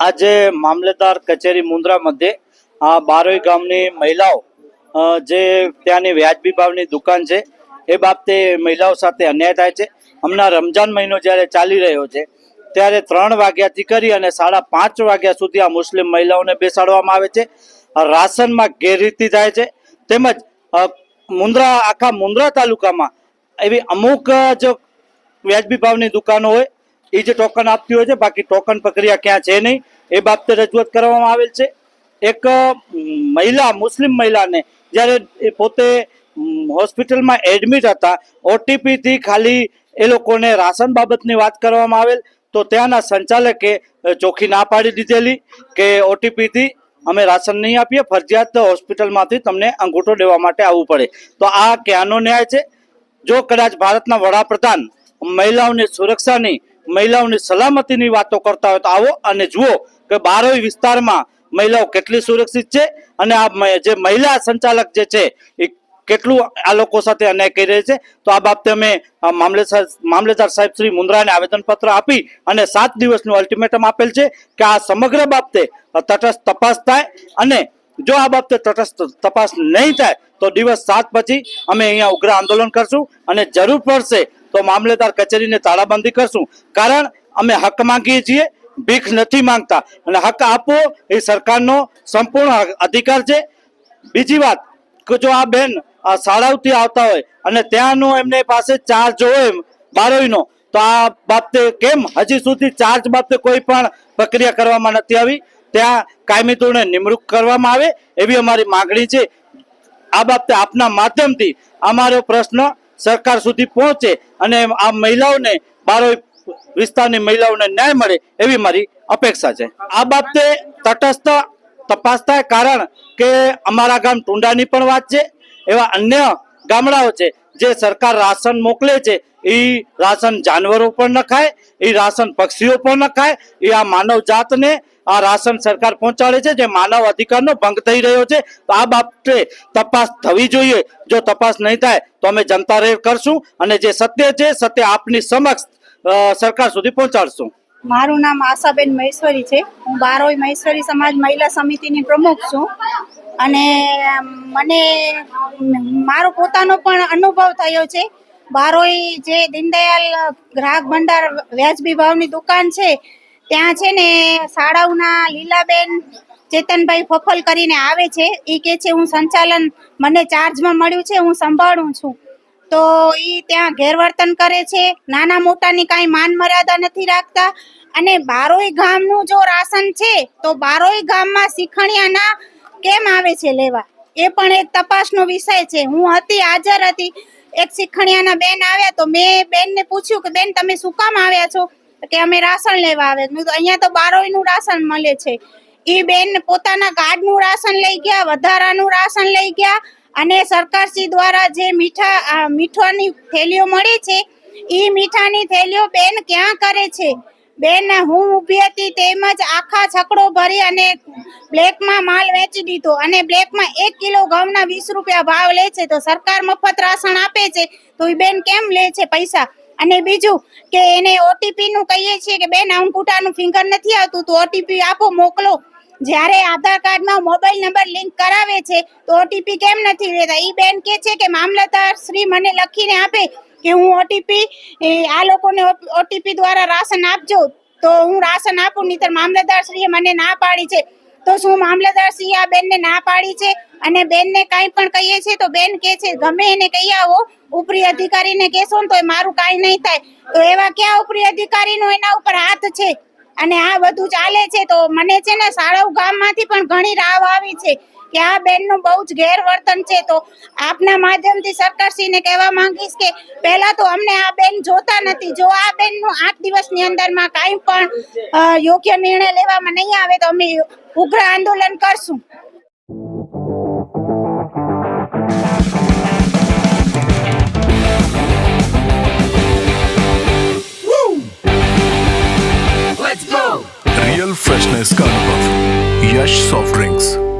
આજે મામલેદાર કચેરી મુન્દ્રા મધ્યે, આ બારોઈ ગામની મહિલાઓ જે ત્યાંની વ્યાજબી ભાવની દુકાન છે, એ બાબતે મહિલાઓ સાથે અન્યાય થાય છે. હમણાં રમજાન મહિનો જ્યારે ચાલી રહ્યો છે, ત્યારે ત્રણ વાગ્યાથી કરી અને સાડા પાંચ વાગ્યા સુધી આ મુસ્લિમ મહિલાઓને બેસાડવામાં આવે છે. રાશનમાં ગેરરીતિ થાય છે. તેમજ મુન્દ્રા આખા મુન્દ્રા તાલુકામાં એવી અમુક જ વ્યાજબી ભાવની દુકાનો હોય, એ જે ટોકન આપતી હોય છે, બાકી ટોકન પ્રક્રિયા ક્યાં છે નહીં, એ બાબતે રજૂઆત કરવામાં આવેલ છે. એક મહિલા, મુસ્લિમ મહિલાને જ્યારે એ પોતે હોસ્પિટલમાં એડમિટ હતા ઓટીપીથી ખાલી એ લોકોને રાશન બાબતની વાત કરવામાં આવેલ, તો ત્યાંના સંચાલકે ચોખ્ખી ના પાડી દીધેલી કે OTP થી અમે રાશન નહીં આપીએ, ફરજિયાત હોસ્પિટલમાંથી તમને અંગૂઠો લેવા માટે આવવું પડે. તો આ ક્યાંનો ન્યાય છે? જો કદાચ ભારતના વડાપ્રધાન મહિલાઓની સુરક્ષાની, મહિલાઓની સલામતીની વાતો કરતા હોય તો આવો અને જુઓ કે બારોઈ વિસ્તારમાં મહિલાઓ કેટલી સુરક્ષિત છે અને આ જે મહિલા સંચાલક જે છે, એ કેટલું આ લોકો સાથે અન્યાય કરી રહી છે? તો આ બાબતે અમે મામલેદાર મામલેદાર સાહેબ શ્રી મુન્દ્રાને આવેદનપત્ર આપી અને સાત દિવસનું અલ્ટિમેટમ આપેલ છે કે આ સમગ્ર બાબતે તટસ્થ તપાસ થાય અને જો આ બાબતે તટસ્થ તપાસ નહીં થાય, તો દિવસ સાત પછી અમે અહીંયા ઉગ્ર આંદોલન કરશું અને જરૂર પડશે તો મામલેદાર કચેરીને તાળાબંધી કરશું. કારણ અમે હક માંગીએ છીએ, ભીખ નથી માંગતા. અને હક આપવો એ સરકારનો સંપૂર્ણ અધિકાર છે. બીજી વાત કે જો આ બેન શાળાઓથી આવતા હોય અને ત્યાંનો એમને પાસે ચાર્જ હોય બારોઈનો. તો આ બાબતે કેમ હજી સુધી ચાર્જ બાબતે કોઈ પણ પ્રક્રિયા કરવામાં નથી આવી? ત્યાં કાયમી ધોરણે નિમણૂક કરવામાં આવે એવી અમારી માગણી છે. આ બાબતે આપના માધ્યમથી અમારો પ્રશ્ન સરકાર સુધી પહોંચે અને આ મહિલાઓને, બારોઈ વિસ્તારની મહિલાઓને ન્યાય મળે એવી મારી અપેક્ષા છે. આ બાબતે તટસ્થ તપાસ થાય કારણ કે અમારા ગામ ટુંડાની પણ વાત છે. એવા અન્ય ગામડાઓ છે જે સરકાર રાશન મોકલે છે એ રાશન જાનવરો પણ ન ખાય એ રાશન પક્ષીઓ પણ ન ખાય એ આ માનવ જાતને આ રાશન સરકાર પહોંચાડે છે, જે માનવ અધિકારનો ભંગ થઈ રહ્યો છે. આ બાબતે તપાસ થવી જોઈએ. જો તપાસ નહીં થાય, તો અમે જનતા રેડ કરશું અને જે સત્ય છે, સત્ય આપની સમક્ષ સરકાર સુધી પહોંચાડશું. મારું નામ આશાબેન મહેશ્વરી છે. હું બારોઈ મહેશ્વરી સમાજ મહિલા સમિતિની પ્રમુખ છું. અને મને મારો પોતાનો પણ અનુભવ થયો છે. બારોઈ જે દીનદયાલ ગ્રાહક ભંડાર વ્યાજબી ભાવની દુકાન છે, ત્યાં છે ને શાળાઓના લીલાબેન ચેતનભાઈ ફફલ કરીને આવે છે. એ કે છે, હું સંચાલન મને ચાર્જમાં મળ્યું છે, હું સંભાળું છું. તો એ ત્યાં ગેરવર્તન કરે છે. નાના મોટાની કાંઈ માન મર્યાદા નથી રાખતા. અને બારોઈ ગામનું જો રાશન છે, તો બારોઈ ગામમાં શીખણિયાના કેમ આવે છે લેવા? એ પણ એક તપાસનો વિષય છે. હું હતી હાજર હતી. એક શીખણિયાના બેન આવ્યા તો મેં બેનને પૂછ્યું કે બેન તમે શું કામ આવ્યા છો? કે અમે રાશન લેવા આવ્યા. કીધું, અહીંયા તો બારોઈનું રાશન મળે છે. એ બેન પોતાના કાર્ડનું રાશન લઈ ગયા વધારાનું રાશન લઈ ગયા અને સરકારશ્રી દ્વારા જે મીઠા મીઠાની થેલીઓ મળી છે એ મીઠાની થેલીઓ બેન ક્યાં કરે છે? બેન હું ઊભી હતી તેમજ આખા છકડો ભરી અને બ્લેકમાં માલ વેચી દીધો અને બ્લેકમાં એક કિલો ઘઉંના વીસ રૂપિયા ભાવ લે છે. તો સરકાર મફત રાશન આપે છે તો એ બેન કેમ લે છે પૈસા? અને બીજું કે એને ઓટીપી નું કહીએ છીએ કે બેન, અંગૂઠાનું ફિંગર નથી આવતું. તો ઓટીપી આપો, મોકલો. જ્યારે આધાર કાર્ડમાં મોબાઈલ નંબર લિંક કરાવે છે તો ઓટીપી કેમ નથી લેતા? ઈ બેન કે છે કે મામલતદાર શ્રી મને લખીને આપે. કે હું ઓટીપી આ લોકોને ઓટીપી દ્વારા રાશન આપજો, તો હું રાશન આપું, નહીતર મામલતદાર શ્રીએ મને ના પાડી છે. તો શું મામલતદારશ્રીએ આ બેનને ના પાડી છે? અને બેનને કાંઈ પણ કહીએ છીએ તો બેન કહે છે, ગમે એને કહી આવો, ઉપરી અધિકારીને કહેશો ને તો મારું કાંઈ નહીં થાય. તો એવા ક્યાં ઉપરી અધિકારીનો એના ઉપર હાથ છે? અને આ બધું ચાલે છે તો મને છે ને સાળવ ગામમાંથી પણ ઘણી રાવ આવી છે કે આ બેનનું બહુ જ ગેરવર્તન છે. તો આપના માધ્યમથી સરકારશ્રીને કહેવા માંગીશ કે પહેલા તો અમને આ બેન જોતા નથી. જો આ બેનનું આઠ દિવસની અંદરમાં કાંઈ પણ યોગ્ય નિર્ણય લેવામાં નહીં આવે તો અમે ઉગ્ર આંદોલન કરશું. freshness Karnabhav. Yash Soft Drinks.